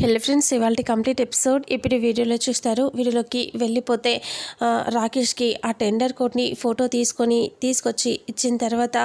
హెల్ friends ఇవాళ complete episode. ఇప్పుడు వీడియోలో చూస్తారు వీడియోలోకి వెళ్ళిపోతే రాకేష్కి ఆ టెండర్ కోట్ని ఫోటో తీసుకొని తీసుకొచ్చి ఇచ్చిన తర్వాత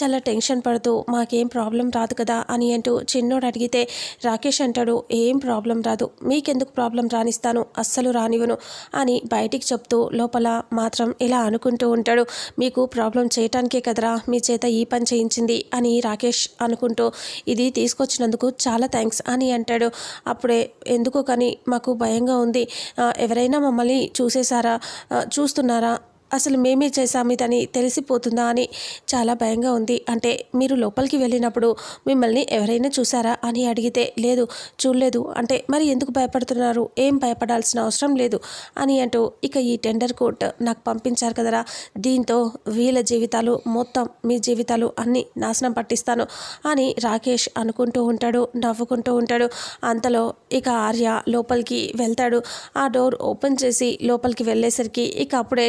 చాలా టెన్షన్ పడుతూ మాకేం ప్రాబ్లం రాదు కదా అని అంటూ చిన్నోడు అడిగితే రాకేష్ అంటాడు ఏం ప్రాబ్లం రాదు మీకెందుకు ప్రాబ్లం రానిస్తాను అస్సలు రానివ్వను అని బయటికి చెప్తూ లోపల మాత్రం ఇలా అనుకుంటూ ఉంటాడు. మీకు ప్రాబ్లం చేయటానికే కదరా మీ చేత ఈ పని చేయించింది అని రాకేష్ అనుకుంటూ ఇది తీసుకొచ్చినందుకు చాలా థ్యాంక్స్ అని అంటాడు. అప్పుడే ఎందుకో కానీ మాకు భయంగా ఉంది. ఎవరైనా మమ్మల్ని చూసేసారా చూస్తున్నారా? అసలు మేమే చేసాము ఇదని తెలిసిపోతుందా అని చాలా భయంగా ఉంది. అంటే మీరు లోపలికి వెళ్ళినప్పుడు మిమ్మల్ని ఎవరైనా చూసారా అని అడిగితే లేదు చూడలేదు. అంటే మరి ఎందుకు భయపడుతున్నారు? ఏం భయపడాల్సిన అవసరం లేదు అని అంటూ ఇక ఈ టెండర్ కోట్ నాకు పంపించారు కదరా. దీంతో వీళ్ళ జీవితాలు మొత్తం మీ జీవితాలు అన్నీ నాశనం పట్టిస్తాను అని రాకేష్ అనుకుంటూ ఉంటాడు నవ్వుకుంటూ ఉంటాడు. అంతలో ఇక ఆర్య లోపలికి వెళ్తాడు. ఆ డోర్ ఓపెన్ చేసి లోపలికి వెళ్ళేసరికి ఇక అప్పుడే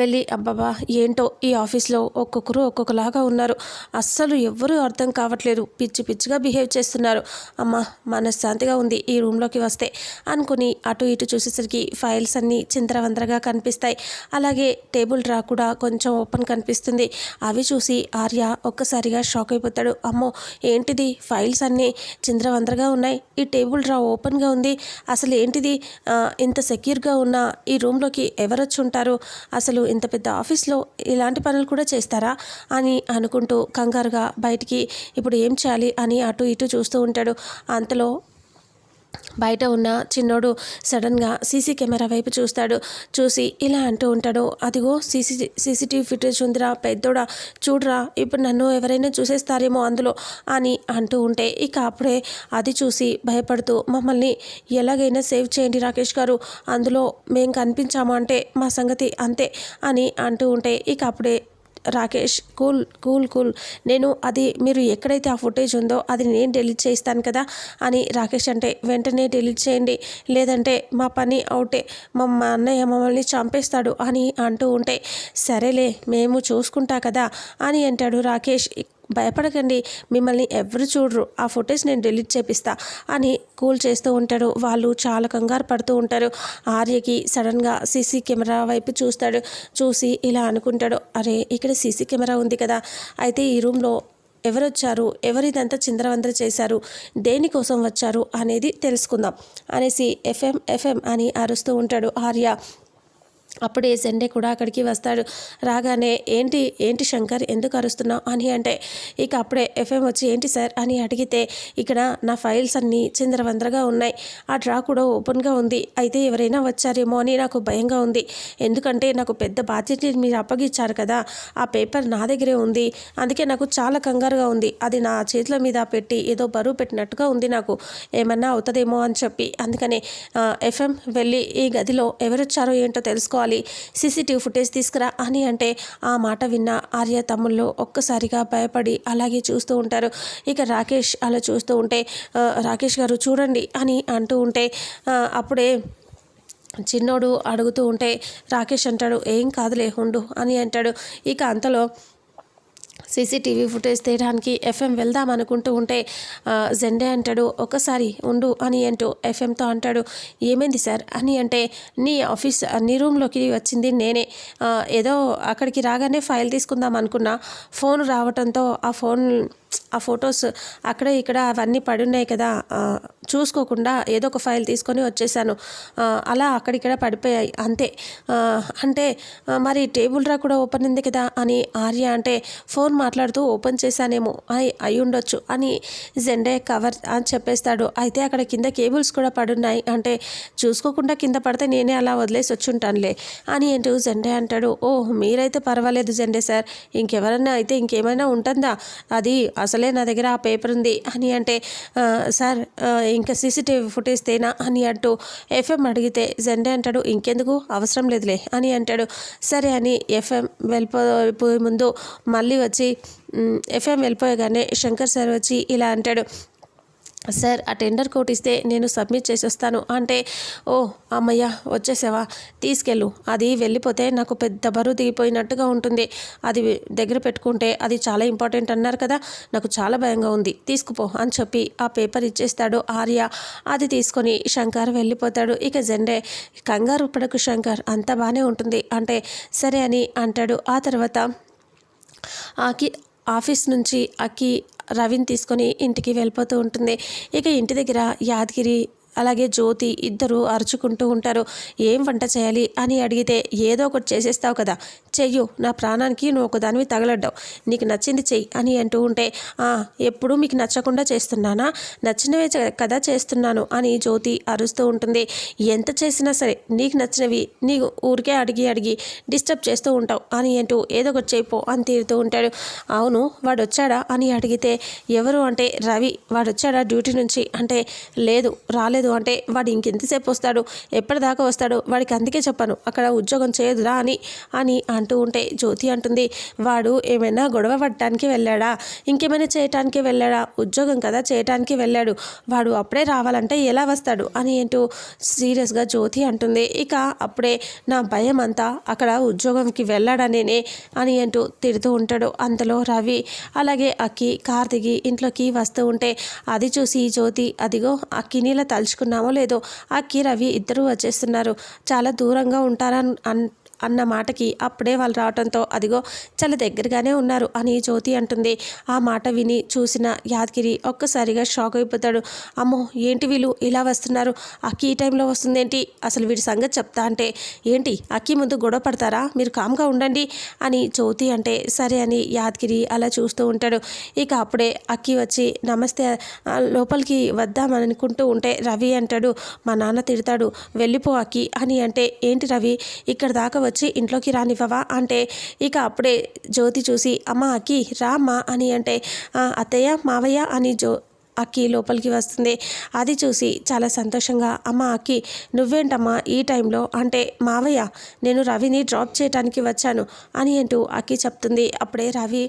వెళ్ళి అబ్బాబా ఏంటో ఈ ఆఫీస్లో ఒక్కొక్కరు ఒక్కొక్కలాగా ఉన్నారు. అస్సలు ఎవ్వరూ అర్థం కావట్లేదు. పిచ్చి పిచ్చిగా బిహేవ్ చేస్తున్నారు. అమ్మ మనశ్శాంతిగా ఉంది ఈ రూమ్లోకి వస్తే అనుకుని అటు ఇటు చూసేసరికి ఫైల్స్ అన్నీ చింతరవందరగా కనిపిస్తాయి. అలాగే టేబుల్ డ్రా కూడా కొంచెం ఓపెన్ కనిపిస్తుంది. అవి చూసి ఆర్య ఒక్కసారిగా షాక్ అయిపోతాడు. అమ్మో ఏంటిది? ఫైల్స్ అన్నీ చిందరవందరగా ఉన్నాయి. ఈ టేబుల్ డ్రా ఓపెన్గా ఉంది. అసలు ఏంటిది? ఇంత సెక్యూర్గా ఉన్న ఈ రూమ్లోకి ఎవరొచ్చి ఉంటారు అసలు ఇంత పెద్ద ఆఫీస్లో ఇలాంటి పనులు కూడా చేస్తారా అని అనుకుంటూ కంగారుగా బయటికి ఇప్పుడు ఏం చేయాలి? అని అటు ఇటు చూస్తూ ఉంటాడు. అంతలో బయట ఉన్న చిన్నోడు సడన్గా సీసీ కెమెరా వైపు చూస్తాడు. చూసి ఇలా అంటూ ఉంటాడు. అదిగో సీసీ సీసీటీవీ ఫుటేజ్ ఉందిరా పెద్దోడా చూడరా ఇప్పుడు నన్ను ఎవరైనా చూసేస్తారేమో అందులో అని అంటూ ఉంటే ఇక అప్పుడే అది చూసి భయపడుతూ మమ్మల్ని ఎలాగైనా సేవ్ చేయండి రాకేష్ గారు అందులో మేము కనిపించాము అంటే మా సంగతి అంతే అని అంటూ ఉంటే ఇక అప్పుడే రాకేష్ కూల్ కూల్ కూల్. నేను అది మీరు ఎక్కడైతే ఆ ఫుటేజ్ ఉందో అది నేను డిలీట్ చేయిస్తాను కదా అని రాకేష్ అంటే వెంటనే డిలీట్ చేయండి. లేదంటే మా పని అవుటే. మా మా అన్నయ్య మమ్మల్ని చంపేస్తాడు అని అంటూ ఉంటే సరేలే మేము చూసుకుంటా కదా అని అంటాడు రాకేష్. భయపడకండి మిమ్మల్ని ఎవరు చూడరు. ఆ ఫొటోస్ నేను డిలీట్ చేపిస్తా అని కూల్ చేస్తూ ఉంటాడు. వాళ్ళు చాలా కంగారు పడుతూ ఉంటారు. ఆర్యకి సడన్గా సీసీ కెమెరా వైపు చూస్తాడు. చూసి ఇలా అనుకుంటాడు అరే ఇక్కడ సీసీ కెమెరా ఉంది కదా. అయితే ఈ రూమ్లో ఎవరు వచ్చారు చిందరవందర చేశారు? దేనికోసం వచ్చారు? అనేది తెలుసుకుందాం అనేసి ఎఫ్ఎం ఎఫ్ఎం అని అరుస్తూ ఉంటాడు ఆర్య. అప్పుడే సండే కూడా అక్కడికి వస్తాడు. రాగానే ఏంటి ఏంటి శంకర్ ఎందుకు అరుస్తున్నావు? అని అంటే ఇక అప్పుడే ఎఫ్ఎం వచ్చి ఏంటి సార్? అని అడిగితే ఇక్కడ నా ఫైల్స్ అన్నీ చిందరవందరగా ఉన్నాయి. ఆ డ్రా కూడా ఓపెన్గా ఉంది. అయితే ఎవరైనా వచ్చారేమో అని నాకు భయంగా ఉంది. ఎందుకంటే నాకు పెద్ద బాధ్యత మీరు అప్పగించారు కదా. ఆ పేపర్ నా దగ్గరే ఉంది. అందుకే నాకు చాలా కంగారుగా ఉంది. అది నా చేతుల మీద పెట్టి ఏదో బరువు పెట్టినట్టుగా ఉంది నాకు. ఏమన్నా అవుతుందేమో అని చెప్పి. అందుకనే ఎఫ్ఎం వెళ్ళి ఈ గదిలో ఎవరొచ్చారో ఏంటో తెలుసుకో తెలుసుకోవాలి సీసీటీవీ ఫుటేజ్ తీసుకురా అని అంటే ఆ మాట విన్న ఆర్య తమ్ముళ్ళు ఒక్కసారిగా భయపడి అలాగే చూస్తూ ఉంటారు. ఇక రాకేష్ అలా చూస్తూ ఉంటే రాకేష్ గారు చూడండి అని అంటూ ఉంటే అప్పుడే చిన్నోడు అడుగుతూ ఉంటే రాకేష్ అంటాడు ఏం కాదులే ఉండు అని అంటాడు. ఇక అంతలో సీసీటీవీ ఫుటేజ్ తీయడానికి ఎఫ్ఎం వెళ్దాం అనుకుంటూ ఉంటే జెండే అంటాడు ఒకసారి ఉండు అని అంటూ ఎఫ్ఎంతో అంటాడు. ఏమైంది సార్? అని అంటే నీ ఆఫీస్ నీ రూమ్లోకి వచ్చింది నేనే. ఏదో అక్కడికి రాగానే ఫైల్ తీసుకుందాం అనుకున్నా. ఫోన్ రావటంతో ఆ ఫోన్ ఆ ఫొటోస్ అక్కడ ఇక్కడ అవన్నీ పడి ఉన్నాయి కదా చూసుకోకుండా ఏదో ఒక ఫైల్ తీసుకొని వచ్చేసాను. అలా అక్కడిక్కడ పడిపోయాయి అంతే. అంటే మరి టేబుల్ డ్రా కూడా ఓపెన్ ఉంది కదా అని ఆర్య అంటే ఫోన్ మాట్లాడుతూ ఓపెన్ చేశానేమో అయి అయి ఉండొచ్చు అని జెండే కవర్ అని చెప్పేస్తాడు. అయితే అక్కడ కింద కేబుల్స్ కూడా పడున్నాయి అంటే చూసుకోకుండా కింద పడితే నేనే అలా వదిలేసి వచ్చుంటానులే అని అంటూ జెండే అంటాడు. ఓ మీరైతే పర్వాలేదు జెండే సార్ ఇంకెవరైనా అయితే ఇంకేమైనా ఉంటుందా? అది అసలే నా దగ్గర ఆ పేపర్ ఉంది అని అంటే సార్ ఇంకా సీసీటీవీ ఫుటేజ్ తేనా? అని అంటూ ఎఫ్ఎం అడిగితే జెండే అంటాడు. ఇంకెందుకు? అవసరం లేదులే అని అంటాడు. సరే అని ఎఫ్ఎం వెళ్ళిపోయే ముందు మళ్ళీ వచ్చి ఎఫ్ఎం వెళ్ళిపోయగానే శంకర్ సార్ వచ్చి ఇలా అంటాడు. సార్ ఆ టెండర్ కోట్ ఇస్తే నేను సబ్మిట్ చేసేస్తాను. అంటే ఓ అమ్మయ్య వచ్చేసావా? తీసుకెళ్ళు. అది వెళ్ళిపోతే నాకు పెద్ద బరువు దిగిపోయినట్టుగా ఉంటుంది. అది దగ్గర పెట్టుకుంటే అది చాలా ఇంపార్టెంట్ అన్నారు కదా. నాకు చాలా భయంగా ఉంది. తీసుకుపో అని చెప్పి ఆ పేపర్ ఇచ్చేస్తాడు ఆర్య. అది తీసుకొని శంకర్ వెళ్ళిపోతాడు. ఇక జెండే కంగారు పడకు శంకర్ అంతా బాగానే ఉంటుంది. అంటే సరే అని అంటాడు. ఆ తర్వాత ఆకి ఆఫీస్ నుంచి అక్కి రవిని తీసుకొని ఇంటికి వెళ్ళిపోతూ ఉంటుంది. ఇక ఇంటి దగ్గర యాదగిరి అలాగే జ్యోతి ఇద్దరు అరుచుకుంటూ ఉంటారు. ఏం వంట చేయాలి? అని అడిగితే ఏదో ఒకటి చేసేస్తావు కదా. చెయ్యు. నా ప్రాణానికి నువ్వు ఒకదానివి తగలడ్డావు. నీకు నచ్చింది చెయ్యి అని అంటూ ఉంటే ఎప్పుడు ఎప్పుడూ మీకు నచ్చకుండా చేస్తున్నానా? నచ్చినవే చే- కదా చేస్తున్నాను అని జ్యోతి అరుస్తూ ఉంటుంది. ఎంత చేసినా సరే నీకు నచ్చినవి నీకు ఊరికే అడిగి అడిగి డిస్టర్బ్ చేస్తూ ఉంటావు అని అంటూ ఏదో ఒకటి చేయిపో అని తీరుతూ ఉంటాడు. అవును వాడు వచ్చాడా అని అడిగితే ఎవరు? అంటే రవి. వాడు వచ్చాడా డ్యూటీ నుంచి? అంటే లేదు రాలేదు. అంటే వాడు ఇంకెంతసేపు వస్తాడు? ఎప్పటిదాకా వస్తాడు? వాడికి అందుకే చెప్పాను అక్కడ ఉద్యోగం చేయదురా అని అని అంటూ ఉంటే జ్యోతి అంటుంది వాడు ఏమైనా గొడవ పడటానికి వెళ్ళాడా? ఇంకేమైనా చేయటానికి వెళ్ళాడా? ఉద్యోగం కదా చేయటానికి వెళ్ళాడు. వాడు అప్పుడే రావాలంటే ఎలా వస్తాడు? అని ఏంటో సీరియస్గా జ్యోతి అంటుంది. ఇక అప్పుడే నా భయం అంతా అక్కడ ఉద్యోగంకి వెళ్ళాడనేనే అని అంటూ తిడుతూ ఉంటాడు అంతలో రవి. అలాగే అక్కి కార్తీకి ఇంట్లోకి వస్తూ ఉంటే అది చూసి జ్యోతి అదిగో అక్కిని ఇలా తెచ్చుకున్నామో లేదో అక్కి రవి ఇద్దరు వచ్చేస్తున్నారు. చాలా దూరంగా ఉంటారని అన్ అన్న మాటకి అప్పుడే వాళ్ళు రావడంతో అదిగో చాలా దగ్గరగానే ఉన్నారు అని జ్యోతి అంటుంది. ఆ మాట విని చూసిన యాదగిరి ఒక్కసారిగా షాక్ అయిపోతాడు. అమ్మో ఏంటి వీళ్ళు ఇలా వస్తున్నారు? అక్కి ఈ టైంలో వస్తుందేంటి? అసలు వీడి సంగతి చెప్తా అంటే ఏంటి అక్కి ముందు గొడవ పడతారా? మీరు కామ్గా ఉండండి అని జ్యోతి అంటే సరే అని యాదగిరి అలా చూస్తూ ఉంటాడు. ఇక అప్పుడే అక్కి వచ్చి నమస్తే లోపలికి వద్దామని అనుకుంటూ ఉంటే రవి అంటాడు. మా నాన్న తిడతాడు వెళ్ళిపో అక్కి అని అంటే ఏంటి రవి ఇక్కడ దాకా వచ్చి ఇంట్లోకి రానివ్వవా? అంటే ఇక అప్పుడే జ్యోతి చూసి అమ్మ అక్కి రా అని అంటే అత్తయ్య మావయ్య అని జో అక్కి లోపలికి వస్తుంది. అది చూసి చాలా సంతోషంగా అమ్మ అక్కి నువ్వేంటమ్మా ఈ టైంలో? అంటే మావయ్య నేను రవిని డ్రాప్ చేయటానికి వచ్చాను అని అంటూ అక్కి చెప్తుంది. అప్పుడే రవి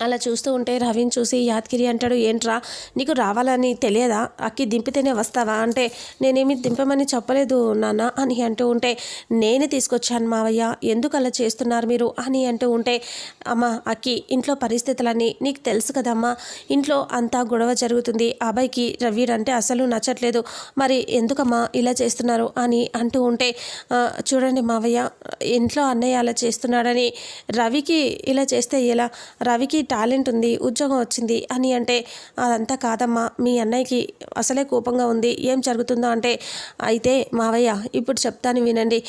అలా చూస్తూ ఉంటే రవిని చూసి యాదగిరి అంటాడు ఏంట్రా? నీకు రావాలని తెలియదా? అక్కి దింపితేనే వస్తావా? అంటే నేనేమి దింపమని చెప్పలేదు నాన్న అని అంటూ ఉంటే నేనే తీసుకొచ్చాను మావయ్య. ఎందుకు అలా చేస్తున్నారు మీరు? అని అంటూ ఉంటే అమ్మ అక్కి ఇంట్లో పరిస్థితులన్నీ నీకు తెలుసు కదమ్మా. ఇంట్లో అంతా గొడవ జరుగుతుంది. అబ్బాయికి రవి అంటే అసలు నచ్చట్లేదు. మరి ఎందుకమ్మా ఇలా చేస్తున్నారు? అని అంటూ ఉంటే చూడండి మావయ్య ఇంట్లో అన్నయ్య అలా చేస్తున్నాడని రవికి ఇలా చేస్తే ఎలా? రవికి టాలెంట్ ఉంది ఉద్యోగం వచ్చింది అని అంటే అదంతా కాదమ్మా మీ అన్నయ్యకి అసలే కోపంగా ఉంది ఏం జరుగుతుందో అంటే అయితే మావయ్య ఇప్పుడు చెప్తాను వినండి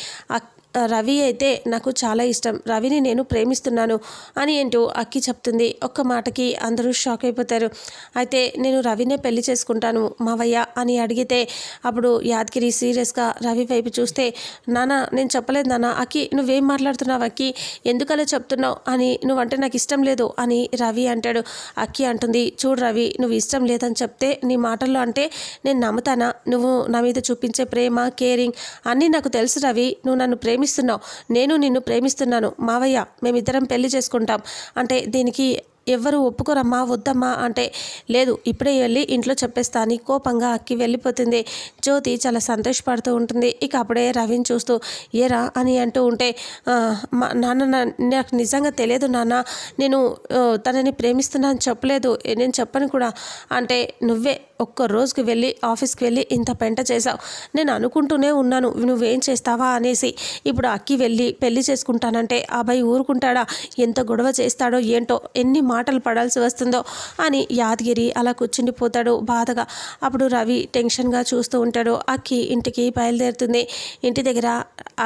రవి అయితే నాకు చాలా ఇష్టం. రవిని నేను ప్రేమిస్తున్నాను అని అంటూ అక్కి చెప్తుంది. ఒక్క మాటకి అందరూ షాక్ అయిపోతారు. అయితే నేను రవినే పెళ్ళి చేసుకుంటాను మావయ్య అని అడిగితే అప్పుడు యాదగిరి సీరియస్గా రవి వైపు చూస్తే నాన్న నేను చెప్పలేదు నాన్న అక్కి నువ్వేం మాట్లాడుతున్నావు అక్కి? ఎందుకలా చెప్తున్నావు? అని నువ్వంటే నాకు ఇష్టం లేదు అని రవి అంటాడు. అక్కి అంటుంది చూడు రవి నువ్వు ఇష్టం లేదని చెప్తే నీ మాటల్లో అంటే నేను నమ్ముతానా? నువ్వు నా మీద చూపించే ప్రేమ కేరింగ్ అన్నీ నాకు తెలుసు రవి. నువ్వు నన్ను ప్రేమి ప్రేమిస్తున్నావు. నేను నిన్ను ప్రేమిస్తున్నాను. మావయ్య మేమిద్దరం పెళ్ళి చేసుకుంటాం. అంటే దీనికి ఎవ్వరు ఒప్పుకోరమ్మా వద్దమ్మా అంటే లేదు ఇప్పుడే వెళ్ళి ఇంట్లో చెప్పేస్తా అని కోపంగా అక్కి వెళ్ళిపోతుంది. జ్యోతి చాలా సంతోషపడుతూ ఉంటుంది. ఇక అప్పుడే రవిని చూస్తూ ఏరా అని అంటూ ఉంటే మా నాన్న నాకు నిజంగా తెలియదు నాన్న నేను తనని ప్రేమిస్తున్నాను చెప్పలేదు. నేను చెప్పను కూడా. అంటే నువ్వే ఒక్క రోజుకి వెళ్ళి ఆఫీస్కి వెళ్ళి ఇంత పెంట చేసావు నేను అనుకుంటూనే ఉన్నాను నువ్వేం చేస్తావా అనేసి. ఇప్పుడు అక్కి వెళ్ళి పెళ్ళి చేసుకుంటానంటే ఆ అబ్బాయి ఊరుకుంటాడా? ఎంత గొడవ చేస్తాడో ఏంటో ఎన్ని మాటలు పడాల్సి వస్తుందో అని యాదగిరి అలా కూర్చుండిపోతాడు బాధగా. అప్పుడు రవి టెన్షన్గా చూస్తూ ఉంటాడు. అక్కి ఇంటికి బయలుదేరుతుంది. ఇంటి దగ్గర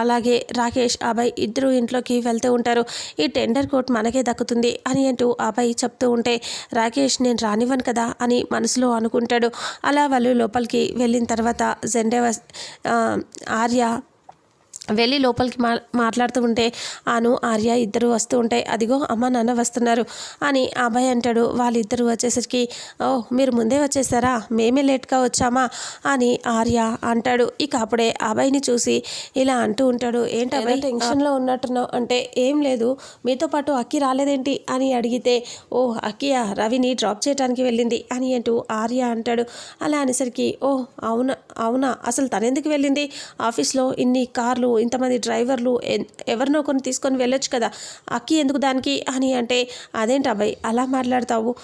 అలాగే రాకేష్ అభయ్ ఇద్దరు ఇంట్లోకి వెళ్తూ ఉంటారు. ఈ టెండర్ కోట్ మనకే దక్కుతుంది అని అంటూ అభయ్ చెప్తూ ఉంటే రాకేష్ నేను రానివ్వను కదా అని మనసులో అనుకుంటాడు. అలా వాళ్ళు లోపలికి వెళ్ళిన తర్వాత జెండే ఆర్య వెళ్ళి లోపలికి మా మాట్లాడుతూ ఉంటే ఆను ఆర్య ఇద్దరు వస్తూ ఉంటాయి అదిగో అమ్మ నాన్న వస్తున్నారు అని అభయ్ అంటాడు. వాళ్ళిద్దరూ వచ్చేసరికి ఓ మీరు ముందే వచ్చేసారా? మేమే లేట్గా వచ్చామా? అని ఆర్య అంటాడు. ఇక అప్పుడే అభయ్ని చూసి ఇలా అంటూ ఉంటాడు. ఏంటి అభయ్? టెన్షన్లో ఉన్నట్టున్నావు అంటే ఏం లేదు. మీతో పాటు అక్కి రాలేదేంటి? అని అడిగితే ఓ అక్కియా? రవిని డ్రాప్ చేయడానికి వెళ్ళింది అని అంటూ ఆర్య అంటాడు. అలా అనేసరికి ఓ అవునా అవునా? అసలు తనెందుకు వెళ్ళింది? ఆఫీస్లో ఇన్ని కార్లు ఇంతమంది డ్రైవర్లు ఎన్- ఎవరినో కొన్ని తీసుకొని వెళ్ళొచ్చు కదా. అక్కి ఎందుకు దానికి అని అంటే అదేంటి అబ్బాయి అలా మాట్లాడతావు?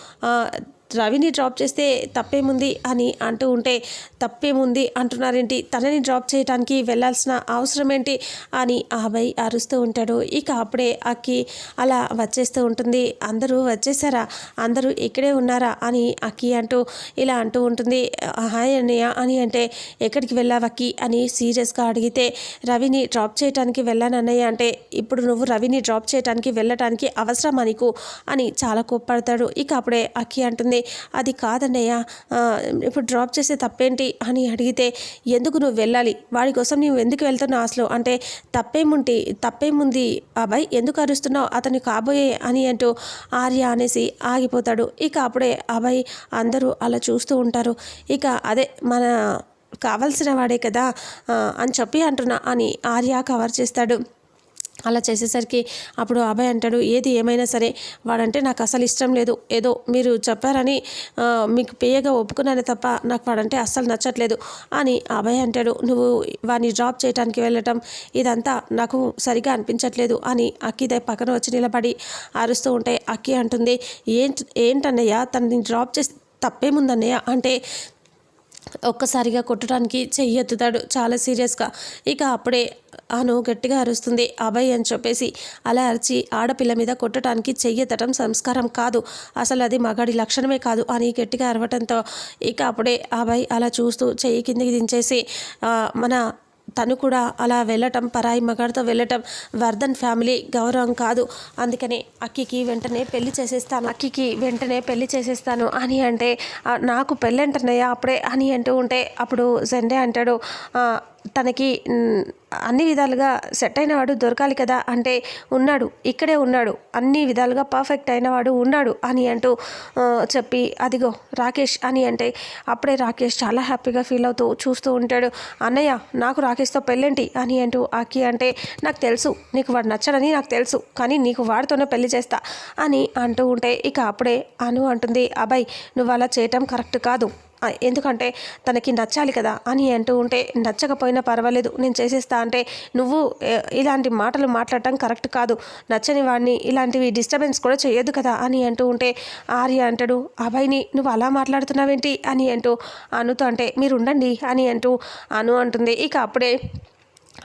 రవిని డ్రాప్ చేస్తే తప్పేముంది అని అంటూ ఉంటే తప్పేముంది అంటున్నారేంటి? తనని డ్రాప్ చేయడానికి వెళ్ళాల్సిన అవసరం ఏంటి అని ఆ అబ్బాయి అరుస్తూ ఉంటాడు. ఇక అప్పుడే అక్కి అలా వచ్చేస్తూ ఉంటుంది. అందరూ వచ్చేసారా? అందరూ ఇక్కడే ఉన్నారా? అని అక్కి అంటూ ఇలా అంటూ ఉంటుంది. హాయ్ అన్నయ్య అని అంటే ఎక్కడికి వెళ్ళావు అక్కి? అని సీరియస్గా అడిగితే రవిని డ్రాప్ చేయడానికి వెళ్ళాను అన్నయ్య అంటే ఇప్పుడు నువ్వు రవిని డ్రాప్ చేయడానికి వెళ్ళటానికి అవసరమా నీకు? అని చాలా కోప్పడతాడు. ఇక అప్పుడే అక్కి అంటుంది అది కాదన్నయ్య ఇప్పుడు డ్రాప్ చేసే తప్పేంటి అని అడిగితే ఎందుకు నువ్వు వెళ్ళాలి? వాడి కోసం నువ్వు ఎందుకు వెళ్తున్నావు అసలు? అంటే తప్పేముంటి తప్పేముంది? అబ్బాయి ఎందుకు అరుస్తున్నావు? అతను కాబోయే అని అంటూ ఆర్య అనేసి ఆగిపోతాడు. ఇక అప్పుడే అబ్బాయి అందరూ అలా చూస్తూ ఉంటారు. ఇక అదే మన కావలసిన వాడే కదా అని చెప్పి అంటున్నా అని ఆర్య కవర్ చేస్తాడు. అలా చేసేసరికి అప్పుడు అభయ్ అంటాడు ఏది ఏమైనా సరే వాడంటే నాకు అసలు ఇష్టం లేదు. ఏదో మీరు చెప్పారని మీకు పేయగా ఒప్పుకున్నానే తప్ప నాకు వాడంటే అస్సలు నచ్చట్లేదు అని అభయ్ అంటాడు. నువ్వు వాడిని డ్రాప్ చేయడానికి వెళ్ళటం ఇదంతా నాకు సరిగా అనిపించట్లేదు అని అక్కి దే పక్కన వచ్చి నిలబడి అరుస్తూ ఉంటే అక్కి అంటుంది ఏంటి ఏంటన్నయ్య తనని డ్రాప్ చేసి తప్పేముందన్నయ్య? అంటే ఒక్కసారిగా కొట్టడానికి చెయ్యి ఎత్తుతాడు. చాలా సీరియస్గా. ఇక అప్పుడే అను గట్టిగా అరుస్తుంది. అభయ్ అని చెప్పేసి అలా అరిచి ఆడపిల్ల మీద కొట్టడానికి చెయ్యెత్తడం సంస్కారం కాదు. అసలు అది మగాడి లక్షణమే కాదు అని గట్టిగా అరవటంతో ఇక అప్పుడే అభయ్ అలా చూస్తూ చెయ్యి కిందికి దించేసి మన తను కూడా అలా వెళ్ళటం పరాయి మగాడితో వెళ్ళటం వర్ధన్ ఫ్యామిలీ గౌరవం కాదు. అందుకనే అక్కికి వెంటనే పెళ్ళి చేసేస్తాను అక్కికి వెంటనే పెళ్ళి చేసేస్తాను అని అంటే నాకు పెళ్ళంటున్నాయా అప్పుడే అని అంటూ ఉంటే అప్పుడు జెండే అంటాడు. తనకి అన్ని విధాలుగా సెట్ అయినవాడు దొరకాలి కదా అంటే ఉన్నాడు ఇక్కడే ఉన్నాడు అన్ని విధాలుగా పర్ఫెక్ట్ అయినవాడు ఉన్నాడు అని అంటూ చెప్పి అదిగో రాకేష్ అని అంటే అప్పుడే రాకేష్ చాలా హ్యాపీగా ఫీల్ అవుతూ చూస్తూ ఉంటాడు. అన్నయ్య నాకు రాకేష్తో పెళ్ళేంటి? అని అంటూ ఆకి అంటే నాకు తెలుసు నీకు వాడు నచ్చడని నాకు తెలుసు కానీ నీకు వాడితోనే పెళ్ళి చేస్తా అని అంటూ ఉంటే ఇక అప్పుడే అను అంటుంది అబ్బాయి నువ్వు అలా చేయటం కరెక్ట్ కాదు ఎందుకంటే తనకి నచ్చాలి కదా అని అంటూ ఉంటే నచ్చకపోయినా పర్వాలేదు నేను చేసేస్తా అంటే నువ్వు ఇలాంటి మాటలు మాట్లాడటం కరెక్ట్ కాదు. నచ్చని వాడిని ఇలాంటివి డిస్టర్బెన్స్ కూడా చేయొద్దు కదా అని అంటూ ఉంటే ఆర్య అంటాడు అబ్బాయిని నువ్వు అలా మాట్లాడుతున్నావేంటి? అని అంటూ అనుతో అంటే మీరు ఉండండి అని అంటూ అను అంటుంది. ఇక అప్పుడే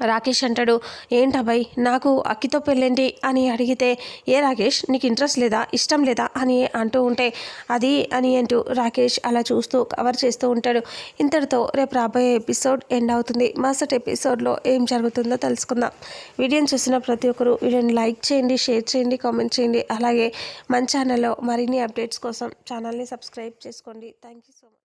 రాకేష్ అంటాడు ఏంటబ్బాయి నాకు అక్కితో పెళ్ళేంటి? అని అడిగితే ఏ రాకేష్ నీకు ఇంట్రెస్ట్ లేదా? ఇష్టం లేదా? అని అంటూ ఉంటే అది అని అంటూ రాకేష్ అలా చూస్తూ కవర్ చేస్తూ ఉంటాడు. ఇంతటితో రేపు రాబోయే ఎపిసోడ్ ఎండ్ అవుతుంది. మరుసటి ఎపిసోడ్లో ఏం జరుగుతుందో తెలుసుకుందాం. వీడియోని చూసిన ప్రతి ఒక్కరు వీడియోని లైక్ చేయండి షేర్ చేయండి కామెంట్ చేయండి. అలాగే మన ఛానల్లో మరిన్ని అప్డేట్స్ కోసం ఛానల్ని సబ్స్క్రైబ్ చేసుకోండి. Thank you so much